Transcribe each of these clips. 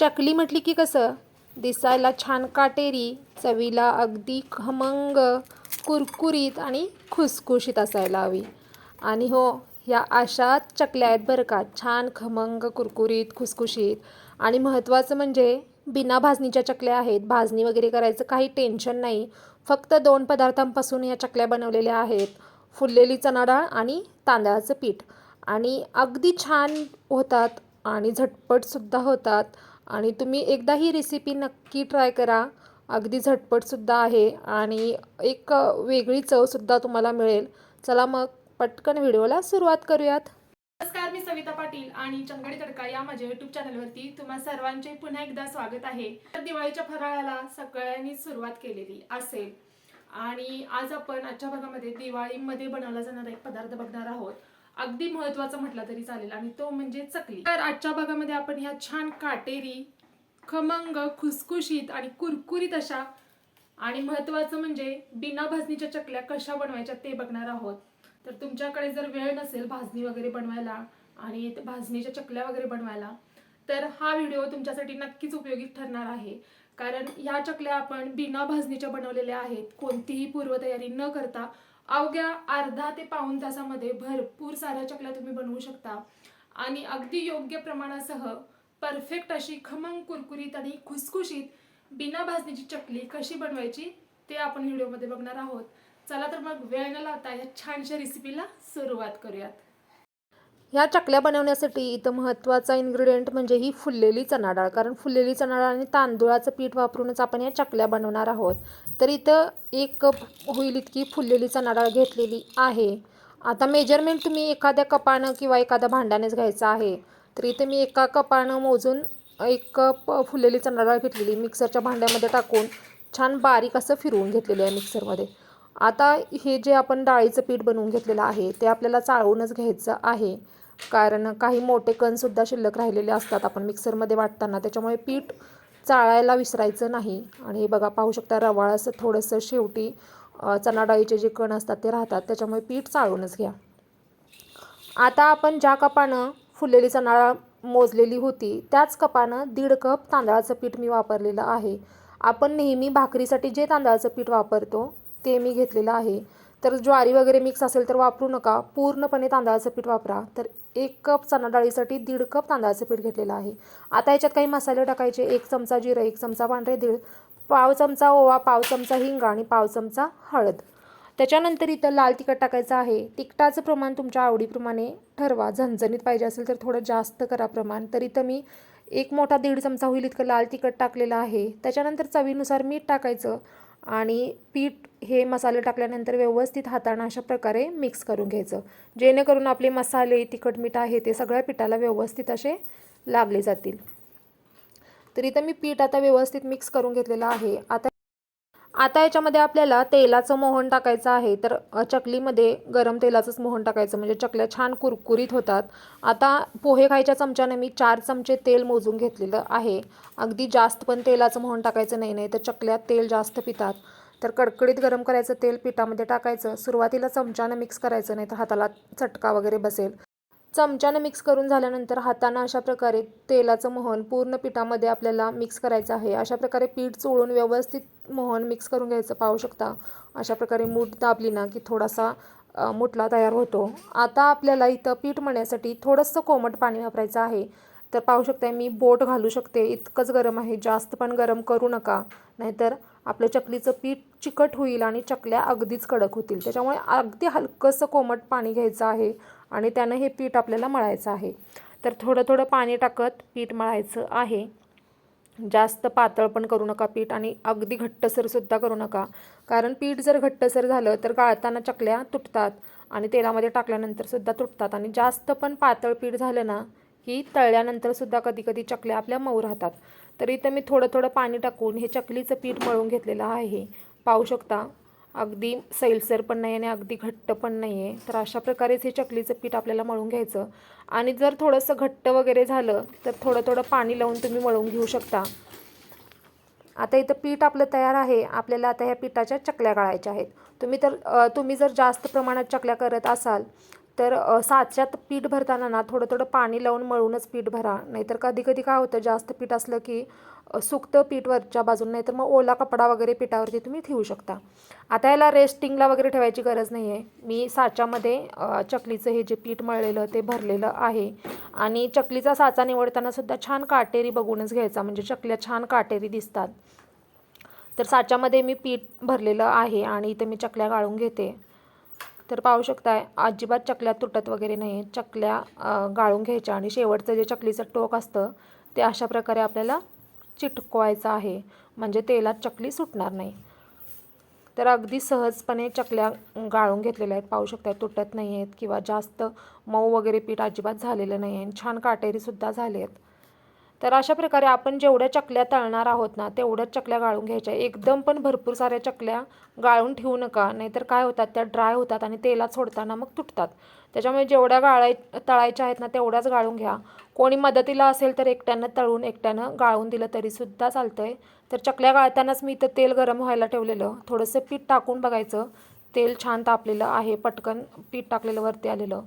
चकली म्हटली की कसं? दिसायला छान काटेरी चवीला अगदी खमंग कुरकुरीत आणि खुसखुशीत असायला हवी. आणि हो ह्या अशाच चकल्या आहेत बरं का. छान खमंग कुरकुरीत खुसखुशीत. आणि महत्त्वाचं म्हणजे बिना भाजणीच्या चकल्या आहेत. भाजणी वगैरे करायचं काही टेन्शन नाही. फक्त दोन पदार्थांपासून या चकल्या बनवलेल्या आहेत. फुललेली चणा डाळ आणि तांदळाचं पीठ. आणि अगदी छान होतात आणि झटपटसुद्धा होतात. आणि तुम्ही एकदा ही रेसिपी नक्की ट्राय करा. अगदी झटपटसुद्धा आहे आणि एक वेगळी चवसुद्धा तुम्हाला मिळेल. चला मग पटकन व्हिडिओला सुरुवात करूयात. नमस्कार मी सविता पाटील आणि चंगडी तडका या माझ्या युट्यूब चॅनलवरती तुम्हा सर्वांचे पुन्हा एकदा स्वागत आहे. तर दिवाळीच्या फराळाला सगळ्यांनी सुरुवात केलेली असेल. आणि आज आपण आजच्या भागामध्ये दिवाळीमध्ये बनवला जाणारा एक पदार्थ बघणार आहोत. अगदी महत्त्वाचा म्हटला तरी चालेल आणि तो म्हणजे चकली. तर आजच्या भागामध्ये आपण ह्या छान काटेरी खमंग खुसखुशीत आणि कुरकुरीत अशा आणि महत्त्वाचं म्हणजे बिना भाजणीच्या चकल्या कशा बनवायच्या ते बघणार आहोत. तर तुमच्याकडे जर वेळ नसेल भाजणी वगैरे बनवायला आणि भाजणीच्या चकल्या वगैरे बनवायला तर हा व्हिडिओ तुमच्यासाठी नक्कीच उपयोगी ठरणार आहे. कारण ह्या चकल्या आपण बिना भाजणीच्या बनवलेल्या आहेत. कोणतीही पूर्वतयारी न करता अवघ्या अर्धा ते पाऊण तासामध्ये भरपूर साऱ्या चकल्या तुम्ही बनवू शकता. आणि अगदी योग्य प्रमाणासह परफेक्ट अशी खमंग कुरकुरीत आणि खुसखुशीत बिना भाजणीची चकली कशी बनवायची ते आपण व्हिडिओमध्ये बघणार आहोत. चला तर मग वेळ न लावता या छानशा रेसिपीला सुरुवात करूयात. ह्या चकल्या बनवण्यासाठी इथं महत्त्वाचा इन्ग्रेडियंट म्हणजे ही फुललेली चणा डाळ कारण फुललेली चणा डाळ आणि तांदूळाचं पीठ वापरूनच आपण या चकल्या बनवणार आहोत. तर इथं एक कप होईल इतकी फुललेली चणा डाळ घेतलेली आहे. आता मेजरमेंट तुम्ही एखाद्या कपानं किंवा एखाद्या भांड्यानेच घ्यायचं आहे. तर इथे मी एका कपानं मोजून एक कप फुललेली चणा डाळ घेतलेली मिक्सरच्या भांड्यामध्ये टाकून छान बारीक असं फिरवून घेतलेलं आहे मिक्सरमध्ये. आता हे जे आपण डाळीचं पीठ बनवून घेतलेलं आहे ते आपल्याला चाळूनच घ्यायचं आहे. कारण काही मोठे कणसुद्धा शिल्लक राहिलेले असतात. आपण मिक्सरमध्ये वाटताना त्याच्यामुळे पीठ चाळायला विसरायचं नाही. आणि हे बघा पाहू शकता रवाळ असं थोडंसं शेवटी चणाडाळीचे जे कण असतात ते राहतात. त्याच्यामुळे पीठ चाळूनच घ्या. आता आपण ज्या कपानं फुललेली चणाळ मोजलेली होती त्याच कपानं दीड कप तांदळाचं पीठ मी वापरलेलं आहे. आपण नेहमी भाकरीसाठी जे तांदळाचं पीठ वापरतो ते मी घेतलेलं आहे. तर ज्वारी वगैरे मिक्स असेल तर वापरू नका. पूर्णपणे तांदळाचं पीठ वापरा. तर एक कप चणा डाळीसाठी दीड कप तांदळाचं पीठ घेतलेलं आहे. आता याच्यात काही मसाले टाकायचे. एक चमचा जिरं एक चमचा पांढरे दीड पाव चमचा ओवा पाव चमचा हिंग आणि पाव चमचा हळद. त्याच्यानंतर इथं लाल तिखट टाकायचं आहे. तिखटाचं प्रमाण तुमच्या आवडीप्रमाणे ठरवा. झणझणीत पाहिजे असेल तर थोडं जास्त करा प्रमाण. तर इथं मी एक मोठा दीड चमचा होईल इतकं लाल तिखट टाकलेलं आहे. त्याच्यानंतर चवीनुसार मीठ टाकायचं. आणि पीठ हे मसाले टाकल्यानंतर व्यवस्थित हातानं अशा प्रकारे मिक्स करून घ्यायचं. जेणेकरून आपले मसाले तिखट मीठ आहे ते सगळ्या पिठाला व्यवस्थित असे लागले जातील. तर इथं मी पीठ आता व्यवस्थित मिक्स करून घेतलेलं आहे. आता आता याच्यामध्ये आपल्याला तेलाचं मोहन टाकायचं आहे तर चकलीमध्ये गरम तेलाचंच मोहन टाकायचं म्हणजे चकल्या छान कुरकुरीत होतात. आता पोहे खायच्या चमच्याने मी चार चमचे तेल मोजून घेतलेलं आहे. अगदी जास्त पण तेलाचं मोहन टाकायचं नाही नाही तर चकल्यात तेल जास्त पितात. तर कडकडीत गरम करायचं तेल पिठामध्ये टाकायचं. सुरुवातीला चमच्यानं मिक्स करायचं नाही तर हाताला चटका वगैरे बसेल. चमच्यानं मिक्स करून झाल्यानंतर हातानं अशा प्रकारे तेलाचं मोहन पूर्ण पिठामध्ये आपल्याला मिक्स करायचं आहे. अशा प्रकारे पीठ चोळून व्यवस्थित मोहन मिक्स करून घ्यायचं पाहू शकता. अशा प्रकारे मूठ दाबली ना की थोडासा मुठला तयार होतो. आता आपल्याला इथं पीठ मळण्यासाठी थोडंसं कोमट पाणी वापरायचं आहे. तर पाहू शकता मी बोट घालू शकते. इतकंच गरम आहे. जास्त पण गरम करू नका. नाहीतर आपलं चकलीचं पीठ चिकट होईल आणि चकल्या अगदीच कडक होतील. त्याच्यामुळे अगदी हलकंसं कोमट पाणी घ्यायचं आहे आणि त्यानं हे पीठ आपल्याला मळायचं आहे. तर थोडं थोडं पाणी टाकत पीठ मळायचं आहे. जास्त पातळ पण करू नका पीठ आणि अगदी घट्टसरसुद्धा करू नका. कारण पीठ जर घट्टसर झालं तर गाळताना चकल्या तुटतात आणि तेलामध्ये टाकल्यानंतर सुद्धा तुटतात. आणि जास्त पण पातळ पीठ झालं ना की तळल्यानंतर सुद्धा कधी कधी चकल्या आपल्या मऊ राहतात. तर इथं मी थोडं थोडं पाणी टाकून हे चकलीचं पीठ मळून घेतलेलं आहे. पाहू शकता अगदी सैलसर पण नाही आणि अगदी घट्ट पण नाही आहे तर अशा प्रकारेच हे चकलीचं पीठ आपल्याला मळून घ्यायचं. आणि जर थोडंसं घट्ट वगैरे झालं तर थोडं थोडं पाणी लावून तुम्ही मळून घेऊ शकता. आता इथं पीठ आपलं तयार आहे. आपल्याला आता ह्या पिठाच्या चकल्या गाळायच्या आहेत. तुम्ही तर तुम्ही जर जास्त प्रमाणात चकल्या करत असाल तर साच्यात पीठ भरताना ना थोडं थोडं पाणी लावून मळूनच पीठ भरा. नाहीतर कधी कधी काय होतं जास्त पीठ असलं की सुकतं पीठ वरच्या बाजून नाहीतर मग ओला कपडा वगैरे पिठावरती तुम्ही ठेवू शकता. आता याला रेस्टिंगला वगैरे ठेवायची गरज नाही आहे मी साच्यामध्ये चकलीचं हे जे पीठ मळलेलं ते भरलेलं आहे. आणि चकलीचा साचा निवडताना सुद्धा छान काटेरी बघूनच घ्यायचा. म्हणजे चकल्या छान काटेरी दिसतात. तर साच्यामध्ये मी पीठ भरलेलं आहे आणि इथे मी चकल्या गाळून घेते. तर पाहू शकताय अजिबात चकल्या तुटत वगैरे नाही चकल्या गाळून घ्यायच्या आणि शेवटचं जे चकलीचं टोक असतं ते अशा प्रकारे आपल्याला चिटकवायचं आहे. म्हणजे तेलात चकली सुटणार नाही. तर अगदी सहजपणे चकल्या गाळून घेतलेल्या आहेत. पाहू शकताय तुटत नाही आहेत किंवा जास्त मऊ वगैरे पीठ अजिबात झालेलं नाही आहे आणि छान काटेरीसुद्धा झाले आहेत तर अशा प्रकारे आपण जेवढ्या चकल्या तळणार आहोत ना तेवढ्याच चकल्या गाळून घ्यायच्या. एकदम पण भरपूर साऱ्या चकल्या गाळून ठेवू नका नाहीतर काय होतात त्या ड्राय होतात आणि तेलात सोडताना मग तुटतात. त्याच्यामुळे जेवढ्या गाळाय तळायच्या आहेत ना तेवढ्याच गाळून घ्या. कोणी मदतीला असेल तर एकट्यानं तळून एकट्यानं गाळून दिलं तरीसुद्धा चालतं आहे तर चकल्या गाळतानाच मी इथं तेल गरम व्हायला ठेवलेलं. थोडंसं पीठ टाकून बघायचं. तेल छान तापलेलं आहे पटकन पीठ टाकलेलं वरती आलेलं.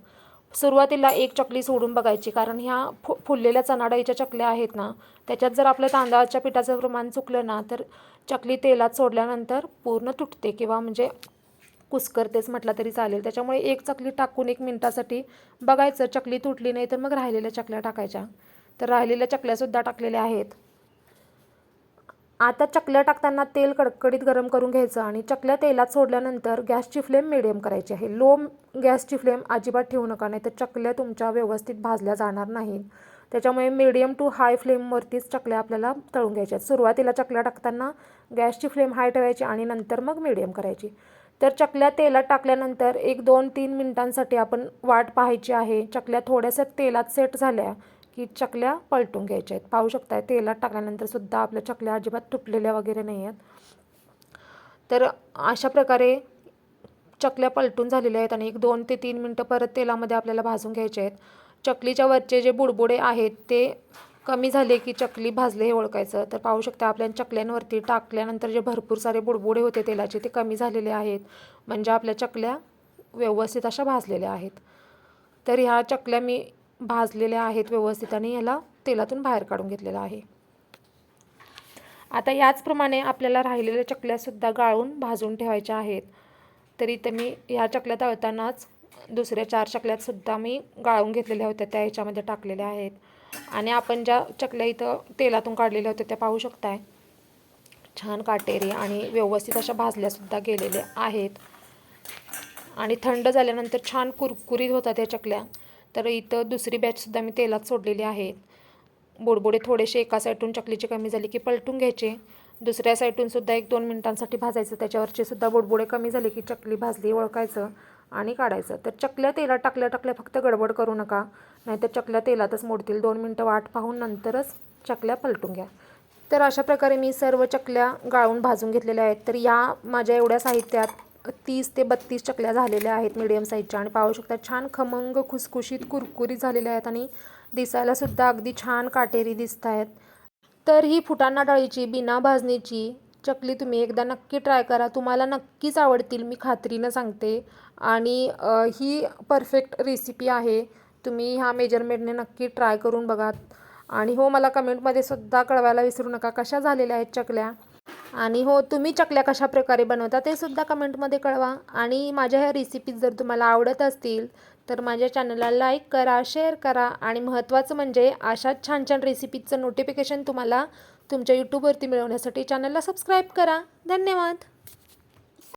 सुरुवातीला एक चकली सोडून बघायची कारण ह्या फु फुललेल्या चणाडाईच्या चकल्या आहेत ना त्याच्यात जर आपलं तांदळाच्या पिठाचं प्रमाण चुकलं ना तर चकली तेलात सोडल्यानंतर पूर्ण तुटते किंवा म्हणजे कुस्करतेच म्हटलं तरी चालेल. त्याच्यामुळे एक चकली टाकून एक मिनटासाठी बघायचं चकली तुटली नाही तर मग राहिलेल्या चकल्या टाकायच्या. तर राहिलेल्या चकल्यासुद्धा टाकलेल्या आहेत. आता चकल्या टाकताना तेल कडकडीत गरम करून घ्यायचं आणि चकल्या तेलात सोडल्यानंतर गॅसची फ्लेम मिडियम करायची आहे. लो गॅसची फ्लेम अजिबात ठेवू नका नाही तर चकल्या तुमच्या व्यवस्थित भाजल्या जाणार नाहीत. त्याच्यामुळे मिडियम टू हाय फ्लेमवरतीच चकल्या आपल्याला तळून घ्यायच्या आहेत. सुरुवातीला चकल्या टाकताना गॅसची फ्लेम हाय ठेवायची आणि नंतर मग मिडियम करायची. तर चकल्या तेलात टाकल्यानंतर एक दोन तीन मिनिटांसाठी आपण वाट पाहायची आहे. चकल्या थोड्याशा तेलात सेट झाल्या की चकल्या पलटून घ्यायच्या आहेत. पाहू शकताय तेलात टाकल्यानंतर सुद्धा आपल्या चकल्या अजिबात तुटलेल्या वगैरे नाही आहेत. तर अशा प्रकारे चकल्या पलटून झालेल्या आहेत आणि एक दोन ते तीन मिनटं परत तेलामध्ये आपल्याला भाजून घ्यायचे आहेत. चकलीच्या वरचे जे बुडबुडे आहेत ते कमी झाले की चकली भाजले हे ओळखायचं. तर पाहू शकता आपल्या चकल्यांवरती टाकल्यानंतर जे भरपूर सारे बुडबुडे होते तेलाचे ते कमी झालेले आहेत. म्हणजे आपल्या चकल्या व्यवस्थित अशा भाजलेल्या आहेत. तर ह्या चकल्या मी भाजलेल्या आहेत व्यवस्थित आणि ह्याला तेलातून बाहेर काढून घेतलेलं आहे. आता याचप्रमाणे आपल्याला राहिलेल्या चकल्यासुद्धा गाळून भाजून ठेवायच्या आहेत. तर इथं मी ह्या चकल्या तळतानाच दुसऱ्या चार चकल्यातसुद्धा मी गाळून घेतलेल्या होत्या त्या ह्याच्यामध्ये टाकलेल्या आहेत. आणि आपण ज्या चकल्या इथं तेलातून काढलेल्या होत्या त्या पाहू शकताय. छान काटेरी आणि व्यवस्थित अशा भाजल्यासुद्धा गेलेल्या आहेत. आणि थंड झाल्यानंतर छान कुरकुरीत होतात या चकल्या. तर इथं दुसरी बॅचसुद्धा मी तेलात सोडलेली आहेत बोडबोडे थोडेसे एका साईडून चकलीचे कमी झाले की पलटून घ्यायचे. दुसऱ्या साईडूनसुद्धा एक दोन मिनिटांसाठी भाजायचं. त्याच्यावरचे सुद्धा कमी झाले की चकली भाजली ओळखायचं आणि काढायचं. तर चकल्या तेलात टाकल्या टाकल्या फक्त गडबड करू नका. नाहीतर चकल्या तेलातच मोडतील. दोन मिनटं वाट पाहून नंतरच चकल्या पलटून घ्या. तर अशा प्रकारे मी सर्व चकल्या गाळून भाजून घेतलेल्या आहेत. तर या माझ्या एवढ्या साहित्यात तीस ते बत्तीस चकल्या झालेल्या आहेत मिडियम साईजच्या आणि पाहू शकता छान खमंग खुसखुशीत कुरकुरी झालेल्या आहेत आणि दिसायलासुद्धा अगदी छान काटेरी दिसत आहेत. तर ही फुटाणा डाळीची बिना भाजणीची चकली तुम्ही एकदा नक्की ट्राय करा. तुम्हाला नक्कीच आवडतील मी खात्रीनं सांगते. आणि ही परफेक्ट रेसिपी आहे. तुम्ही ह्या मेजरमेंटने नक्की ट्राय करून बघा. आणि हो मला कमेंटमध्ये सुद्धा कळवायला विसरू नका. कशा झालेल्या आहेत चकल्या? आणि हो तुम्ही चकल्या कशा प्रकारे बनवता ते सुद्धा कमेंटमध्ये कळवा. आणि माझ्या ह्या रेसिपीज जर तुम्हाला आवडत असतील तर माझ्या चॅनलला लाईक करा शेअर करा. आणि महत्त्वाचं म्हणजे अशाच छान छान रेसिपीजचं नोटिफिकेशन तुम्हाला तुमच्या यूट्यूबवरती मिळवण्यासाठी चॅनलला सबस्क्राईब करा. धन्यवाद!